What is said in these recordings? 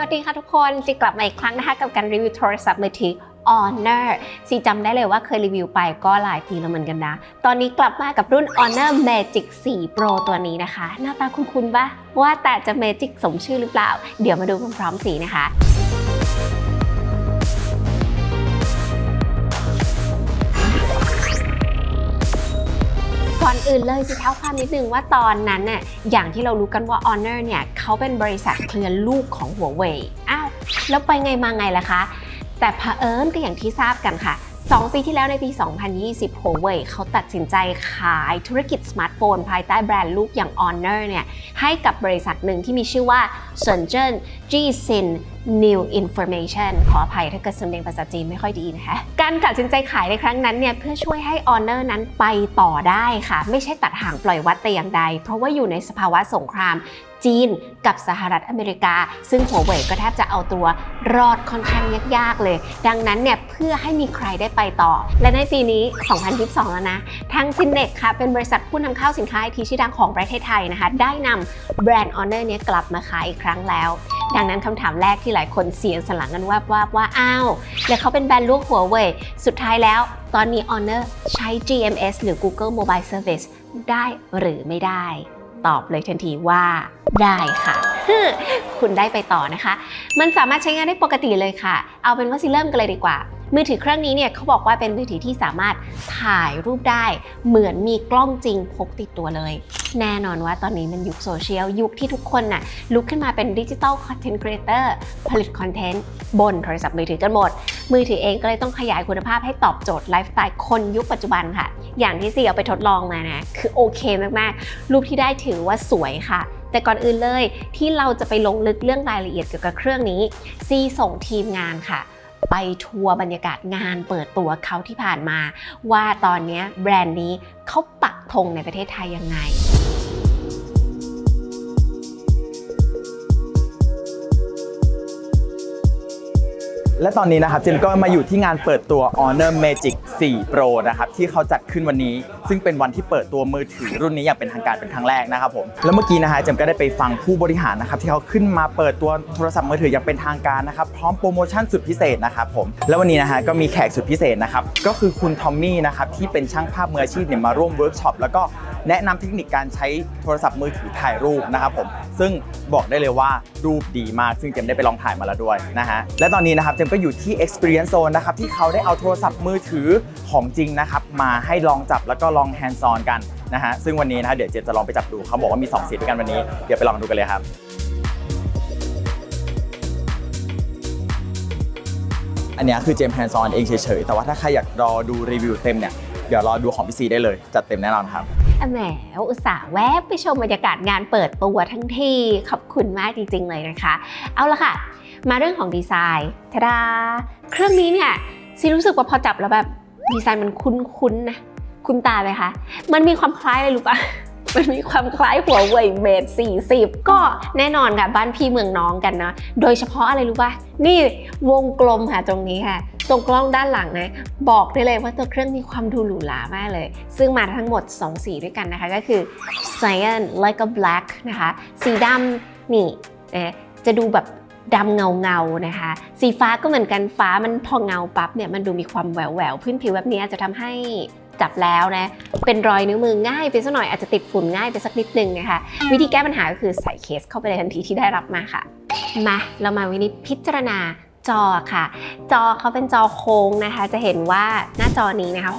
วัสดีค่ะทุกคนซีกลับมาอีกครั้งนะคะกับการรีวิวโทรศัพท์มือถือ Honor ซีจำได้เลยว่าเคยรีวิวไปก็หลายปีแล้วเหมือนกันนะ ตอนนี้กลับมากับรุ่น Honor Magic 4 Pro ตัวนี้นะคะ หน้าตาคุ้นๆปะว่าแต่จะ Magic สมชื่อหรือเปล่า เดี๋ยวมาดูพร้อมๆสีนะคะ ก่อนอื่นเลยสิเท้าความนิดนึงว่าตอนนั้นน่ะอย่างที่เรารู้กันว่า Honor เนี่ยเขาเป็นบริษัทเครือลูกของหัวเว่ยอ้าวแล้วไปไงมาไงล่ะคะ แต่เผอิญก็อย่างที่ทราบกันค่ะ 2 ปีที่แล้วในปี 2020 Huawei เขาตัดสินใจขายธุรกิจสมาร์ทโฟน ภายใต้แบรนด์ลูกอย่าง Honor เนี่ยให้กับบริษัทหนึ่งที่มีชื่อว่า Shenzhen Jisin New Information ขออภัยถ้าเกิดสำเนียงภาษาจีนไม่ค่อยดีนะคะ การตัดสินใจขายในครั้งนั้นเนี่ยเพื่อช่วยให้ Honor นั้นไปต่อได้ค่ะ ไม่ใช่ตัดห่างปล่อยวัดแต่อย่างใด เพราะว่าอยู่ในสภาวะสงครามจีนกับสหรัฐอเมริกา ซึ่งหัวเว่ยก็แทบจะเอาตัวรอดค่อนข้างยากๆเลย ดังนั้นเนี่ยเพื่อให้มีใครได้ไปต่อ และในปีนี้ 2022 แล้วนะ ทางซินเน็กค่ะ เป็นบริษัทผู้นำเข้าสินค้าไอทีชื่อดังของประเทศไทยนะคะ ได้นำแบรนด์ Honor เนี้ยกลับมาขายอีกครั้งแล้ว ดังนั้นคำถามแรกที่หลายคนเสียงสนหลังกันว่าว่าว่าอ้าวแล้วเขาเป็นแบรนด์ลูกหัวเว่ยสุดท้ายแล้วตอนนี้ Honor ใช้ GMS หรือ Google Mobile Service ได้หรือไม่ได้ ตอบเลยทันทีว่าได้ค่ะ คุณได้ไปต่อนะคะ มันสามารถใช้งานได้ปกติเลยค่ะ เอาเป็นว่าสิเริ่มกันเลยดีกว่า มือถือเครื่องนี้เนี่ยเขาบอกว่าเป็นมือถือที่สามารถถ่ายรูปได้เหมือนมีกล้องจริงพกติดตัวเลย แน่นอนว่าตอนนี้มันยุคโซเชียลยุคที่ทุกคนน่ะลุกขึ้นมาเป็นดิจิ t a ลคอนเทนต์ครีเอเตอร์ผลิตคอนเทนต์บนโทรศัพท์มือถือกันหมด มือถือเองก็เลยต้องขยายคุณภาพให้ตอบโจทย์ไลฟ์สไตล์คนยุคปัจจุบันค่ะ อย่างที่ซีเอาไปทดลองมานะคือโอเคมากๆรูปที่ได้ถือว่าสวยค่ะแต่ก่อนอื่นเลยที่เราจะไปลงลึกเรื่องรายละเอียดเกี่ยวกับเครื่องนี้ซีส่งทีมงานค่ะ ไปทัวร์บรรยากาศงานเปิดตัวเขาที่ผ่านมา ว่าตอนนี้แบรนด์นี้เขาปักธงในประเทศไทยยังไง และตอนนี้นะครับเจนก็มาอยู่ที่งานเปิดตัว Honor Magic 4 Pro นะครับที่เขาจัดขึ้นวันนี้ ซึ่งเป็นวันที่เปิดตัวมือถือรุ่นนี้อย่างเป็นทางการเป็นครั้งแรกนะครับผมแล้วเมื่อกี้นะฮะเจมก็ได้ไปฟังผู้บริหารนะครับที่เขาขึ้นมาเปิดตัวโทรศัพท์มือถืออย่างเป็นทางการนะครับพร้อมโปรโมชั่นสุดพิเศษนะครับผมแล้ววันนี้นะฮะก็มีแขกสุดพิเศษนะครับก็คือคุณทอมมี่นะครับที่เป็นช่างภาพมืออาชีพเนี่ยมาร่วมเวิร์กช็อปแล้วก็ แนะนำเทคนิคการใช้โทรศัพท์มือถือถ่ายรูปนะครับผมซึ่งบอกได้เลยว่ารูปดีมาก ซึ่งเจมได้ไปลองถ่ายมาแล้วด้วยนะฮะและตอนนี้นะครับเจมก็อยู่ที่ Experience Zone นะครับที่เขาได้เอาโทรศัพท์มือถือของจริงนะครับมาให้ลองจับแล้วก็ลอง hands on กันนะฮะซึ่งวันนี้นะฮะเดี๋ยวเจมจะลองไปจับดูเขาบอกว่ามี 2 สีด้วยกันวันนี้เดี๋ยวไปลองดูกันเลยครับอันนี้คือเจมแฮนซอนเองเฉยๆ แต่ว่าถ้าใครอยากรอดูรีวิวเต็มเนี่ย เดี๋ยวรอดูของพี่ซีได้เลย จัดเต็มแน่นอนครับ แหมอุตส่าห์แวบไปชมบรรยากาศงานเปิดตัวทั้งทีขอบคุณมากจริง ๆ เลยนะคะ เอาละค่ะ มาเรื่องของดีไซน์ทาดา เครื่องนี้เนี่ยซีรู้สึกว่าพอจับแล้วแบบดีไซน์มันคุ้นๆนะ คุ้นตาไหมคะ มันมีความคล้ายอะไรรู้ปะมันมีความคล้ายหัวเว่ยเมด40 ก็แน่นอนค่ะบ้านพี่เมืองน้องกันนะ โดยเฉพาะอะไรรู้ปะนี่วงกลมค่ะตรงนี้ค่ะ ตรงกล้องด้านหลังนะ บอกได้เลยว่าตัวเครื่องมีความดูหรูหรามากเลย ซึ่งมาทั้งหมด 2 สีด้วยกันนะคะ ก็คือ cyan like a black นะคะ สีดำนี่นะจะดูแบบดำเงาเงานะคะ สีฟ้าก็เหมือนกันฟ้ามันพอเงาปั๊บเนี่ยมันดูมีความแหววแหววพื้นผิวแบบนี้จะทำให้จับแล้วนะ เป็นรอยนิ้วมือง่ายไปสักหน่อยอาจจะติดฝุ่นง่ายไปสักนิดนึงนะคะ วิธีแก้ปัญหาก็คือใส่เคสเข้าไปในทันทีที่ได้รับมาค่ะ มาเรามาวินิจพิจารณา จอค่ะ จอเขาเป็นจอโค้งนะคะ จะเห็นว่าหน้าจอนี้นะคะ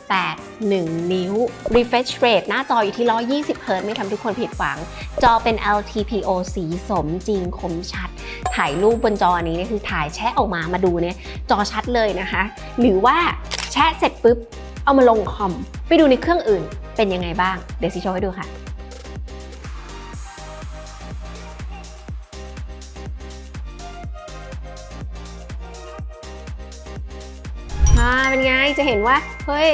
6.81 นิ้ว refresh rate หน้าจออยู่ที่ 120เฮิร์ตซ์ไม่ทำทุกคนผิดหวัง จอเป็น LTPO สีสมจริงคมชัด ถ่ายรูปบนจอนี้เนี่ยคือถ่ายแชะออกมามาดูเนี่ย จอชัดเลยนะคะ หรือว่าแชะเสร็จปุ๊บ เอามาลงคอม ไปดูในเครื่องอื่นเป็นยังไงบ้าง เดี๋ยวซีโชว์ให้ดูค่ะ เป็นไง จะเห็นว่า เฮ้ย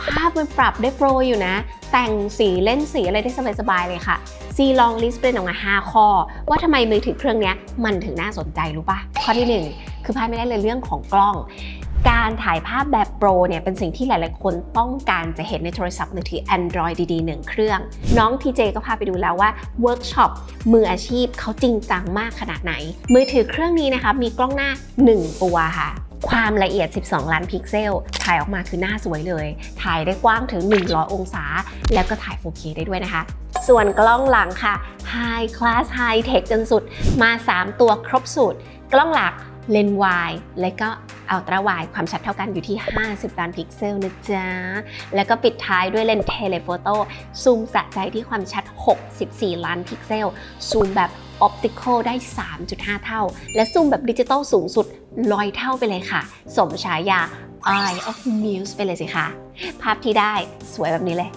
ภาพมันปรับได้โปรอยู่นะ แต่งสีเล่นสีอะไรได้สบายๆเลยค่ะ ซีลองลิสต์เป็นออกมา 5 ข้อ ว่าทำไมมือถือเครื่องนี้มันถึงน่าสนใจรู้ปะข้อที่ 1 คือพลาดไม่ได้เลยเรื่องของกล้องการถ่ายภาพแบบโปรเนี่ยเป็นสิ่งที่หลายๆ คนต้องการจะเห็นในโทรศัพท์มือถือ Android ดีๆหนึ่งเครื่อง น้องทีเจก็พาไปดูแล้วว่าเวิร์กช็อปมืออาชีพเขาจริงจังมากขนาดไหน มือถือเครื่องนี้นะคะมีกล้องหน้า 1 ตัวค่ะ ความละเอียด 12 ล้านพิกเซล ถ่ายออกมาคือหน้าสวยเลย ถ่ายได้กว้างถึง 100 องศา แล้วก็ถ่าย 4K ได้ด้วยนะคะ ส่วนกล้องหลังค่ะ High Class High Tech จนสุด มา 3 ตัวครบสูตร กล้องหลักเลนส์วายและก็อัลตร้าวายความชัดเท่ากันอยู่ที่ 50 ล้านพิกเซลนะจ๊ะ แล้วก็ปิดท้ายด้วยเลนส์เทเลโฟโต้ซูมสะใจที่ความชัด 64 ล้านพิกเซล ซูมแบบ ออปติคอลได้ 3.5 เท่า และซูมแบบดิจิตอลสูงสุด100เท่าไปเลยค่ะ สมฉายา Eye of Muse ไปเลยสิคะภาพที่ได้สวยแบบนี้เลย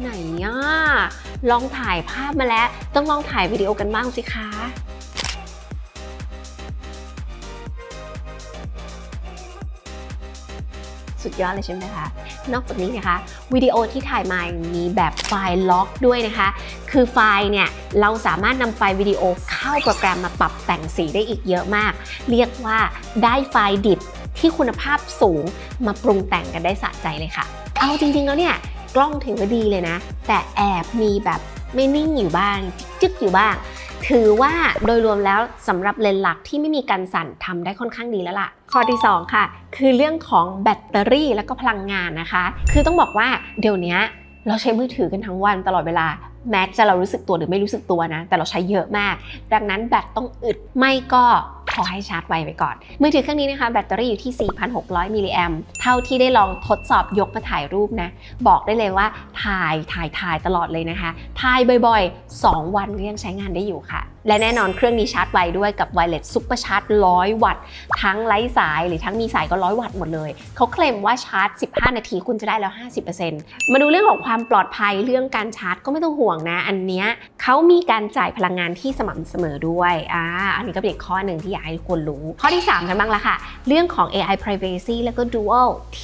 ไหนอะลองถ่ายภาพมาแล้ว ต้องลองถ่ายวิดีโอกันบ้างสิคะ ดยอดเลยใช่ไหมคะ นอกจากนี้นะคะวิดีโอที่ถ่ายมายังมีแบบไฟล์ล็อกด้วยนะคะ คือไฟล์เนี่ยเราสามารถนำไฟล์วิดีโอเข้าโปรแกรมมาปรับแต่งสีได้อีกเยอะมาก เรียกว่าได้ไฟล์ดิบที่คุณภาพสูงมาปรุงแต่งกันได้สะใจเลยค่ะ เอาจริงๆแล้วเนี่ยกล้องถือว่าดีเลยนะ แต่แอบมีแบบไม่นิ่งอยู่บ้าง จึ๊กอยู่บ้าง ถือว่าโดยรวมแล้วสำหรับเลนส์หลักที่ไม่มีการสั่นทำได้ค่อนข้างดีแล้วล่ะ ข้อที่ 2 ค่ะ คือเรื่องของแบตเตอรี่แล้วก็พลังงานนะคะ คือต้องบอกว่าเดี๋ยวนี้เราใช้มือถือกันทั้งวันตลอดเวลา แม้จะเรารู้สึกตัวหรือไม่รู้สึกตัวนะ แต่เราใช้เยอะมาก ดังนั้นแบตต้องอึดไม่ก็ขอให้ชาร์จไวไปก่อน มือถือเครื่องนี้นะคะ แบตเตอรี่อยู่ที่ 4,600 มิลลิแอมเท่าที่ได้ลองทดสอบยกมาถ่ายรูปนะ บอกได้เลยว่าถ่ายถ่ายถ่ายตลอดเลยนะคะ ถ่ายบ่อยๆ 2 วันก็ยังใช้งานได้อยู่ค่ะ และแน่นอนเครื่องนี้ชาร์จไวด้วยกับ Wireless Super Charge 100 วัตต์ ทั้งไร้สายหรือทั้งมีสายก็ 100 วัตต์หมดเลย เขาเคลมว่าชาร์จ 15 นาทีคุณจะได้แล้ว 50%มาดูเรื่องของความปลอดภัยเรื่องการชาร์จก็ไม่ต้องห่วงนะ อันเนี้ยเขามีการจ่ายพลังงานที่สม่ำเสมอด้วยอ่าอันนี้ก็เป็นอีกข้อหนึ่งที่อยากให้ทุกคนรู้ ข้อที่ 3 กันบ้างละค่ะ เรื่องของ AI privacy แล้วก็ dual T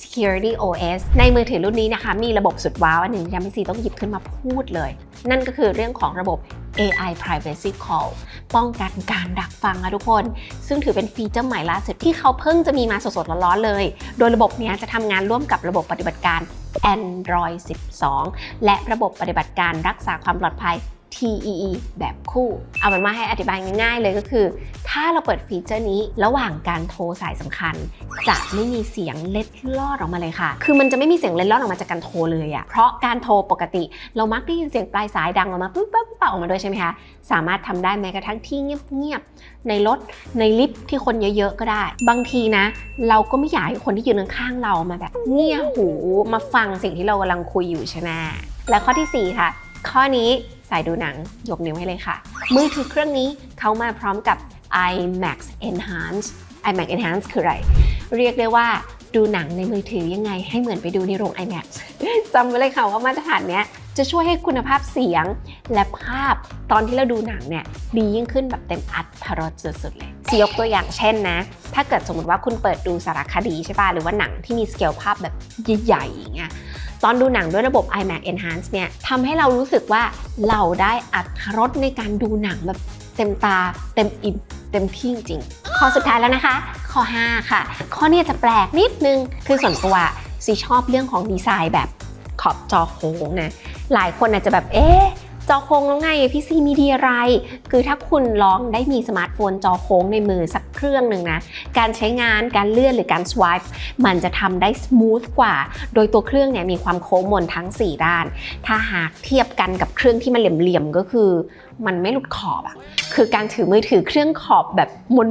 security OS ในมือถือรุ่นนี้นะคะมีระบบสุดว้าวอันหนึ่งที่ทำให้ซีต้องหยิบขึ้นมาพูดเลย นั่นก็คือเรื่องของระบบ AI privacy call ป้องกันการดักฟังนะทุกคน ซึ่งถือเป็นฟีเจอร์ใหม่ล่าสุดที่เขาเพิ่งจะมีมาสดๆร้อนๆเลย โดยระบบเนี้ยจะทำงานร่วมกับระบบปฏิบัติการ Android 12 และระบบปฏิบัติการรักษาความปลอดภัย TEE แบบคู่ เอาเป็นว่าให้อธิบายง่ายๆเลยก็คือ ถ้าเราเปิดฟีเจอร์นี้ระหว่างการโทรสายสำคัญ จะไม่มีเสียงเล็ดลอดออกมาเลยค่ะ คือมันจะไม่มีเสียงเล็ดลอดออกมาจากการโทรเลยอะเพราะการโทรปกติ เรามักได้ยินเสียงปลายสายดังออกมาปุ๊บปั๊บปั๊บออกมาด้วยใช่ไหมคะ สามารถทำได้แม้กระทั่งที่เงียบๆในรถในลิฟต์ที่คนเยอะๆก็ได้ บางทีนะ เราก็ไม่อยากให้คนที่อยืนข้างๆเรามาแบบเงี่ยหูมาฟังสิ่งที่เรากำลังคุยอยู่ใช่ไหมและข้อทีสี่4 ค่ะ ข้อนี้ สายดูหนังยกนิ้วให้เลยค่ะ มือถือเครื่องนี้เขามาพร้อมกับ iMac Enhance iMac Enhance คืออะไร เรียกได้ว่าดูหนังในมือถือยังไงให้เหมือนไปดูในโรง iMac จำไว้เลยค่ะว่ามาตรฐานเนี้ย จะช่วยให้คุณภาพเสียง และภาพตอนที่เราดูหนังเนี่ยดียิ่งขึ้นแบบเต็มอัดพรสสุดๆเลยสยกตัวอย่างเช่นนะ ถ้าเกิดสมมติว่าคุณเปิดดูสารคดีใช่ป่ะ หรือว่าหนังที่มีสเกลภาพแบบใหญ่ๆอย่างเงี้ยตอนดูหนังด้วยระบบ iMac Enhance เนี่ยทำให้เรารู้สึกว่าเราได้อัดรสในการดูหนังแบบเต็มตา เต็มอิ่มเต็มที่จริงๆข้อสุดท้ายแล้วนะคะ ข้อ 5 ค่ะ ข้อนี้จะแปลกนิดนึง คือส่วนตัวซีชอบเรื่องของดีไซน์แบบขอบจอโค้งนะ หลายคนอาจจะแบบเอ๊ะจอโค้งแล้วไงพี่ซีมีดีอะไร คือถ้าคุณลองได้มีสมาร์ทโฟนจอโค้งในมือสัก เครื่องหนึ่งนะ การใช้งานการเลื่อนหรือการสวายมันจะทำได้ส o t h กว่า โดยตัวเครื่องเนี่ยมีความโค้งมนทั้ง 4 ด้าน ถ้าหากเทียบกันกับเครื่องที่มันเหลี่ยมๆก็คือ มันไม่หลุดขอบอะคือการถือมือถือเครื่องขอบแบบ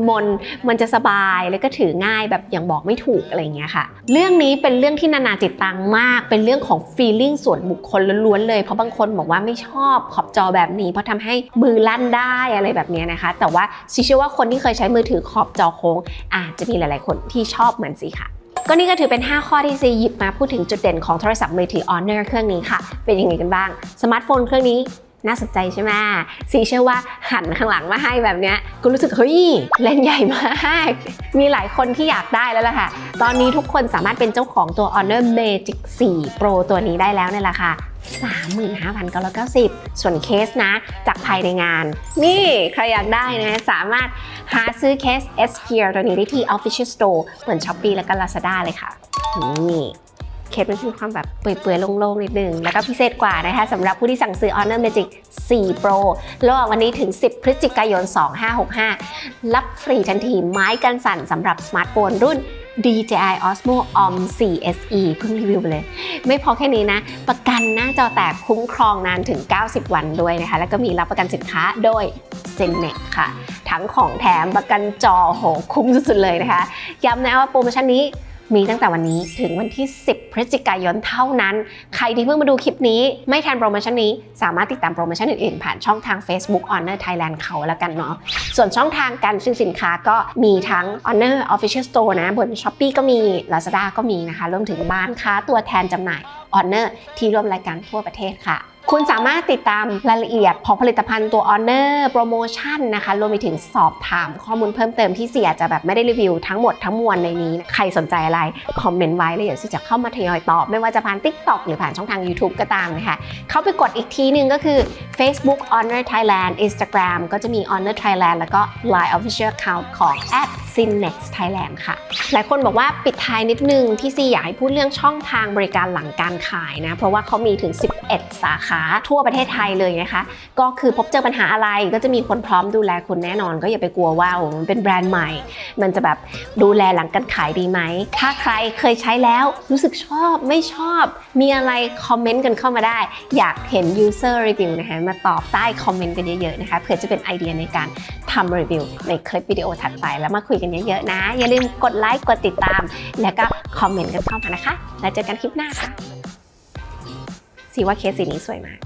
มนๆมันจะสบายแล้วก็ถือง่ายแบบอย่างบอกไม่ถูกอะไรเงี้ยค่ะ เรื่องนี้เป็นเรื่องที่นานาจิตตังมาก เป็นเรื่องของ feeling ส่วนบุคคลล้วนๆเลย เพราะบางคนบอกว่าไม่ชอบขอบจอแบบนี้ เพราะทำให้มือลั่นได้อะไรแบบเนี้ยนะคะ แต่ว่าซิเชื่อว่าคนที่เคยใช้มือถือขอบจอโค้ง อาจจะมีหลาย ๆ คนที่ชอบเหมือนซีค่ะก็นี่ก็ถือเป็น 5 ข้อที่ซีหยิบมาพูดถึงจุดเด่นของโทรศัพท์มือถือ Honor เครื่องนี้ค่ะ เป็นยังไงกันบ้าง สมาร์ทโฟนเครื่องนี้น่าสนใจใช่ไหมซีเชื่อว่าหันข้างหลังมาให้แบบเนี้ยก็รู้สึกเฮ้ยเล่นใหญ่มาก มีหลายคนที่อยากได้แล้วล่ะค่ะ ตอนนี้ทุกคนสามารถเป็นเจ้าของตัว Honor Magic 4 Pro ตัวนี้ได้แล้วในราคา 35,990 ส่วนเคสนะ จากภายในงาน นี่ใครอยากได้นะ สามารถหาซื้อเคส S Gear ตัวนี้ได้ที่ Official Store เหมือน Shopee และก็ Lazada เลยค่ะ นี่เคสมันมีความแบบเปื่อยๆ โล่งๆ นิดนึง แล้วก็พิเศษกว่านะคะสำหรับผู้ที่สั่งซื้อ Honor Magic 4 Pro ระหว่างวันนี้ถึง 10 พฤศจิกายน 2565 รับฟรีทันทีไม้กันสั่นสำหรับสมาร์ทโฟนรุ่น DJI Osmo Om 4 SE เพิ่งรีวิวไปเลย ไม่พอแค่นี้นะ ประกันหน้าจอแตกคุ้มครองนานถึง 90 วันด้วยนะคะ แล้วก็มีรับประกันสินค้าโดย s e n e c ค่ะ ทั้งของแถมประกันจอโหคุ้มสุดๆเลยนะคะ ย้ำนะว่าโปรโมชั่นนี้ มีตั้งแต่วันนี้ถึงวันที่ 10 พฤศจิกายนเท่านั้น ใครที่เพิ่งมาดูคลิปนี้ ไม่ทันโปรโมชั่นนี้ สามารถติดตามโปรโมชั่นอื่นๆ ผ่านช่องทาง Facebook Honor Thailand เขาแล้วกันเนาะ ส่วนช่องทางการซื้อสินค้าก็มีทั้ง Honor Official Store นะ บน Shopee ก็มี Lazada ก็มีนะคะ รวมถึงบ้านค้าตัวแทนจำหน่าย Honor ที่ร่วมรายการทั่วประเทศค่ะ คุณสามารถติดตามรายละเอียดของผลิตภัณฑ์ตัว Honor โปรโมชั่นนะคะ รวมไปถึงสอบถามข้อมูลเพิ่มเติมที่เสียจะแบบไม่ได้รีวิวทั้งหมดทั้งมวลในนี้ ใครสนใจอะไร คอมเมนต์ไว้แล้วเดี๋ยวซี่จะเข้ามาทยอยตอบ ไม่ว่าจะผ่าน TikTok หรือผ่านช่องทาง YouTube ก็ตามนะคะ เข้าไปกดอีกทีหนึ่งก็คือ Facebook Honor Thailand Instagram ก็จะมี Honor Thailand แล้วก็ Line Official Account ของ @Cinex Thailand ค่ะ หลายคนบอกว่าปิดท้ายนิดนึงที่ซีอยากให้พูดเรื่องช่องทางบริการหลังการขายนะ เพราะว่าเขามีถึง 11 สาขาทั่วประเทศไทยเลยนะคะ ก็คือพบเจอปัญหาอะไรก็จะมีคนพร้อมดูแลคุณแน่นอน ก็อย่าไปกลัวว่าโอ้มันเป็นแบรนด์ใหม่ มันจะแบบดูแลหลังการขายดีไหม ถ้าใครเคยใช้แล้วรู้สึกชอบไม่ชอบ มีอะไรคอมเมนต์กันเข้ามาได้ อยากเห็น user review นะคะมาตอบใต้คอมเมนต์กันเยอะๆนะคะเผื่อจะเป็นไอเดียในการทำรีวิวในคลิปวิดีโอถัดไปแล้วมาคุยกันเยอะๆนะ อย่าลืมกดไลค์กดติดตาม แล้วก็คอมเมนต์กันเข้ามานะคะ แล้วเจอกันคลิปหน้าค่ะ สีว่าเคสสีนี้สวยมาก